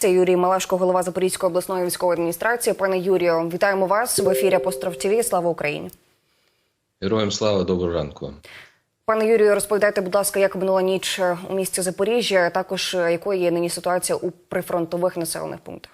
Це Юрій Малешко, голова Запорізької обласної військової адміністрації. Пане Юрію, вітаємо вас в ефірі Апостроф ТВ. Слава Україні. Героям слава, доброго ранку. Пане Юрію, розповідайте, будь ласка, як минула ніч у місті Запоріжжя, а також е, якою є нині ситуація у прифронтових населених пунктах.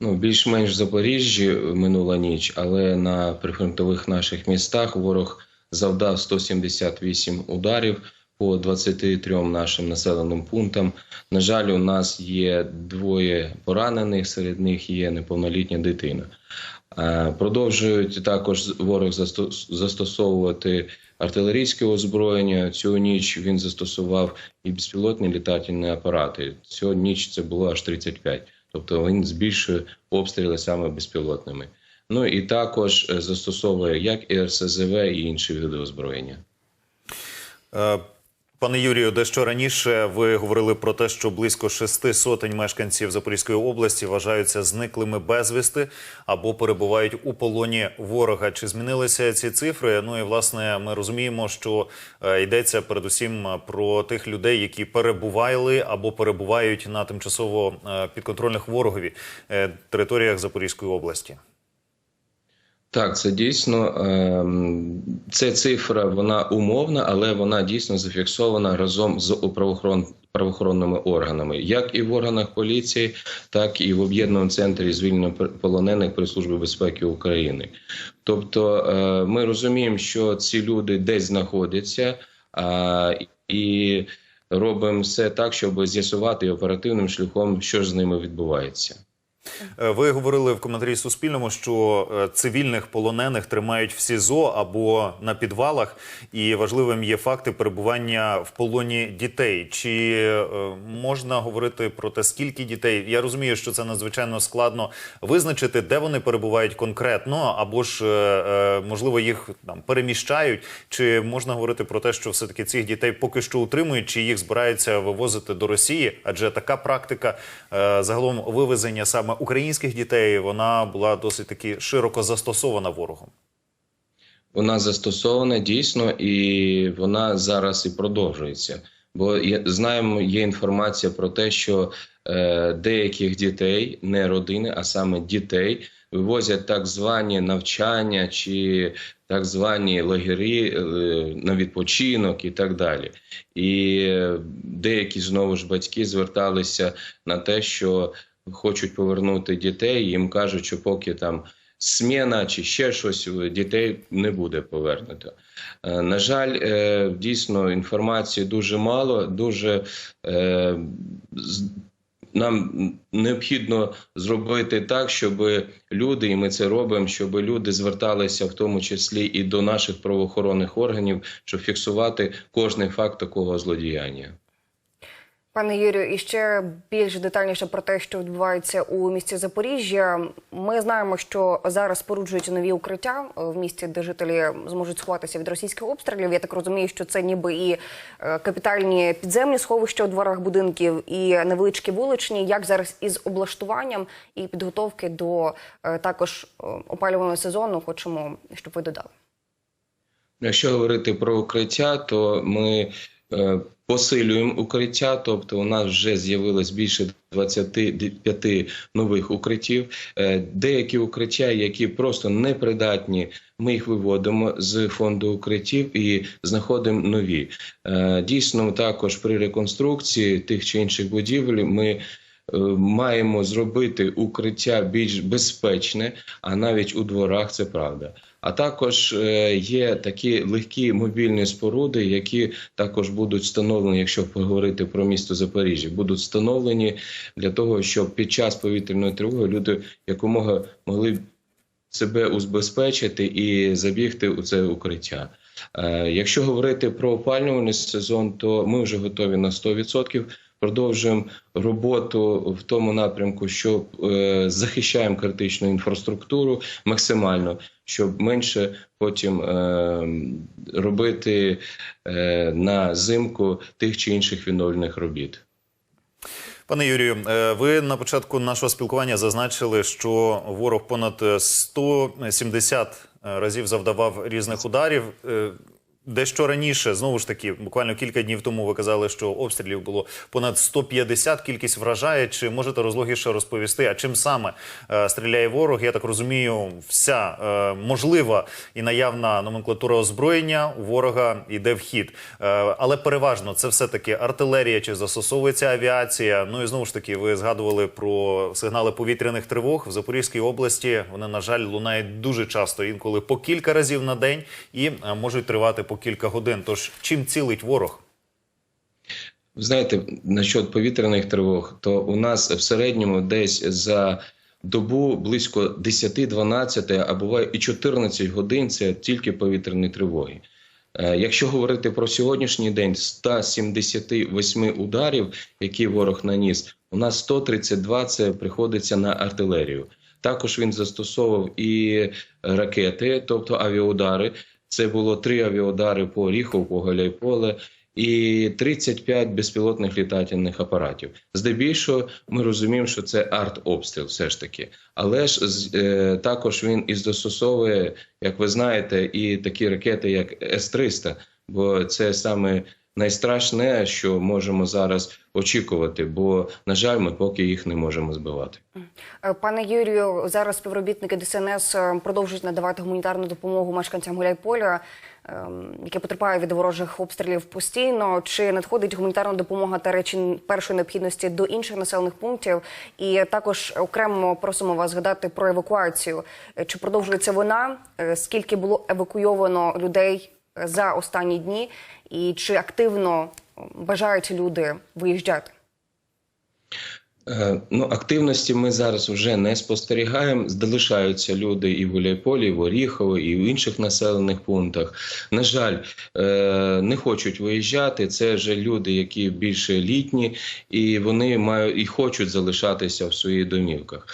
Ну, більш-менш в Запоріжжі минула ніч, але на прифронтових наших містах ворог завдав 178 ударів по 23 нашим населеним пунктам. На жаль, у нас є двоє поранених, серед них є неповнолітня дитина. Е, Продовжують також ворог засто- застосовувати артилерійське озброєння. Цю ніч він застосував і безпілотні літательні апарати. Цю ніч це було аж 35. Тобто він збільшує обстріли саме безпілотними. Ну і також е, застосовує як і РСЗВ, і інші види озброєння. Е, Пане Юрію, дещо раніше ви говорили про те, що близько шести сотень мешканців Запорізької області вважаються зниклими безвісти або перебувають у полоні ворога. Чи змінилися ці цифри? Ну і власне ми розуміємо, що е, йдеться передусім про тих людей, які перебували або перебувають на тимчасово е, підконтрольних ворогові е, територіях Запорізької області. Так, це дійсно ем, це цифра, вона умовна, але вона дійсно зафіксована разом з правоохорон, правоохоронними органами, як і в органах поліції, так і в об'єднаному центрі звільнення полонених при службі безпеки України. Тобто, е, ми розуміємо, що ці люди десь знаходяться, і робимо все так, щоб з'ясувати оперативним шляхом, що ж з ними відбувається. Е, Ви говорили в коментарі Суспільному, що е, цивільних полонених тримають в СІЗО або на підвалах, і важливим є факти перебування в полоні дітей. Чи е, можна говорити про те, скільки дітей? Я розумію, що це надзвичайно складно визначити, де вони перебувають конкретно, або ж можливо їх там переміщають. Чи можна говорити про те, що все таки цих дітей поки що утримують, чи їх збираються вивозити до Росії? Адже така практика загалом вивезення саме українських дітей вона була досить таки широко застосована ворогом. Вона застосована дійсно, і вона зараз і продовжується. Бо знаємо, є інформація про те, що е, деяких дітей, не родини, а саме дітей, вивозять так звані навчання чи так звані лагері е, на відпочинок і так далі. І е, деякі знову ж батьки зверталися на те, що хочуть повернути дітей, їм кажуть, що поки там сміна чи ще щось дітей не буде повернуто. Е, На жаль, е, дійсно інформації дуже мало. Дуже е, нам необхідно зробити так, щоб люди, і ми це робимо, щоб люди зверталися в тому числі і до наших правоохоронних органів, щоб фіксувати кожний факт такого злодіяння. Пане Юрію, і ще більш детальніше про те, що відбувається у місті Запоріжжя. Ми знаємо, що зараз споруджують нові укриття в місті, де жителі зможуть сховатися від російських обстрілів. Я так розумію, що це ніби і е, капітальні підземні сховища у дворах будинків, і невеличкі вуличні. Як зараз із облаштуванням і підготовки до е, також е, опалювального сезону, хочемо, щоб ви додали. Якщо говорити про укриття, то ми посилюємо укриття, тобто у нас вже з'явилось більше 25 нових укриттів. Е, деякі укриття, які просто непридатні, ми їх виводимо з фонду укриттів і знаходимо нові. Е, дійсно, також при реконструкції тих чи інших будівель ми е, маємо зробити укриття більш безпечне, а навіть у дворах це правда. А також е, є такі легкі мобільні споруди, які також будуть встановлені, якщо поговорити про місто Запоріжжя, будуть встановлені для того, щоб під час повітряної тривоги люди якомога могли себе убезпечити і забігти у це укриття. Е, Якщо говорити про опалювальний сезон, то ми вже готові на 100%. Продовжуємо роботу в тому напрямку, що е, захищаємо критичну інфраструктуру максимально, щоб менше потім е, робити е, на зимку тих чи інших відновлених робіт. Пане Юрію, е, ви на початку нашого спілкування зазначили, що ворог понад 170 разів завдавав різних ударів. Дещо раніше, знову ж таки, буквально кілька днів тому ви казали, що обстрілів було понад 150, кількість вражає. Чи можете розлогіше розповісти, а чим саме е, стріляє ворог? Я так розумію, вся е, можлива і наявна номенклатура озброєння у ворога йде в хід. Е, але переважно це все таки артилерія чи застосовується авіація. Ну і знову ж таки, ви згадували про сигнали повітряних тривог в Запорізькій області. Вони на жаль лунають дуже часто, інколи по кілька разів на день і можуть тривати по кілька годин. Тож чим цілить ворог? Ви знаєте, насчет повітряних тривог, то у нас в середньому десь за добу близько 10-12, а буває і 14 годин це тільки повітряні тривоги. Е, Якщо говорити про сьогоднішній день, 178 ударів, які ворог наніс, у нас 132 це приходиться на артилерію. Також він застосовував і ракети, тобто авіаудари. Це було три авіаудари по Оріховку, по Галяйполе і 35 безпілотних літательних апаратів. Здебільшого ми розуміємо, що це артобстріл, все ж таки. Але ж е, також він і застосовує, як ви знаєте, і такі ракети, як С-300, бо це саме найстрашне, що можемо зараз очікувати, бо, на жаль, ми поки їх не можемо збивати. Е, Пане Юрію, зараз співробітники ДСНС е, продовжують надавати гуманітарну допомогу мешканцям Гуляйполя, ем, які потерпають від ворожих обстрілів постійно. Чи надходить гуманітарна допомога та речі першої необхідності до інших населених пунктів? І також окремо просимо вас згадати про евакуацію. Е, Чи продовжується вона? Скільки було евакуйовано людей за останні дні? І чи активно бажають люди виїжджати? Е, Ну, активності ми зараз вже не спостерігаємо. Залишаються люди і в Гуляйполі, і в Оріхово, і в інших населених пунктах. На жаль, е, не хочуть виїжджати. Це вже люди, які більше літні, і вони мають і хочуть залишатися в своїх домівках.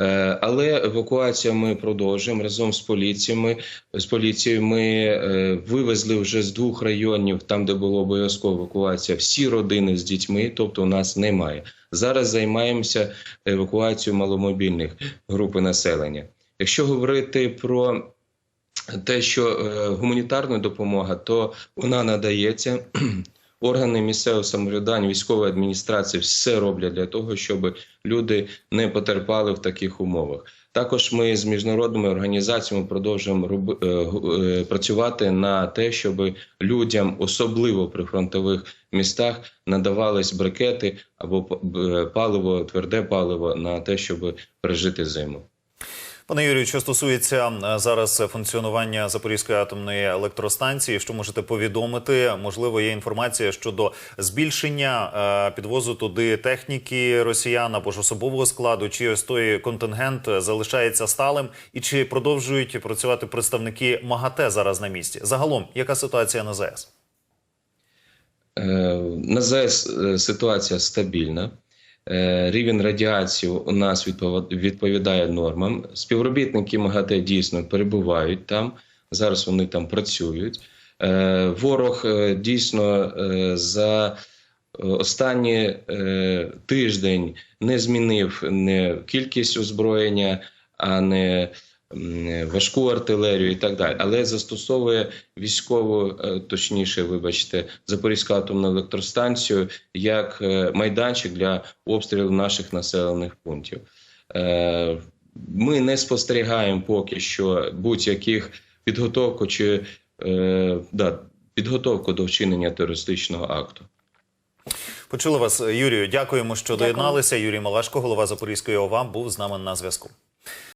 Е, Але евакуацію ми продовжуємо разом з поліціями. З поліцією ми е, вивезли вже з двох районів, там де була обов'язкова евакуація, всі родини з дітьми, тобто у нас немає. Зараз займаємося евакуацією маломобільних групи населення. Якщо говорити про те, що е, гуманітарна допомога, то вона надається. Органи місцевого самоврядування, військової адміністрації все роблять для того, щоб люди не потерпали в таких умовах. Також ми з міжнародними організаціями продовжуємо роби, е, е, працювати на те, щоб людям, особливо при фронтових містах, надавались брикети або паливо, тверде паливо на те, щоб пережити зиму. Пане Юрію, що стосується е, зараз функціонування Запорізької атомної електростанції, що можете повідомити? Можливо, є інформація щодо збільшення е, підвозу туди техніки росіян або ж особового складу, чи ось той контингент е, залишається сталим, і чи продовжують працювати представники МАГАТЕ зараз на місці? Загалом, яка ситуація на ЗАЕС? На ЗАЕС ситуація стабільна. Е, Рівень радіації у нас відповідає нормам. Співробітники МАГАТЕ дійсно перебувають там. Зараз вони там працюють. Е, Ворог е, дійсно за останній тиждень не змінив не кількість озброєння, а не важку артилерію і так далі, але застосовує військову, е, точніше, вибачте, Запорізьку атомну електростанцію як е, майданчик для обстрілу наших населених пунктів. Е, Ми не спостерігаємо поки що будь-яких підготовку чи да, підготовку до вчинення терористичного акту. Почули вас, Юрію. Дякуємо, що Дякую. доєдналися. Юрій Малашко, голова Запорізької ОВА, був з нами на зв'язку.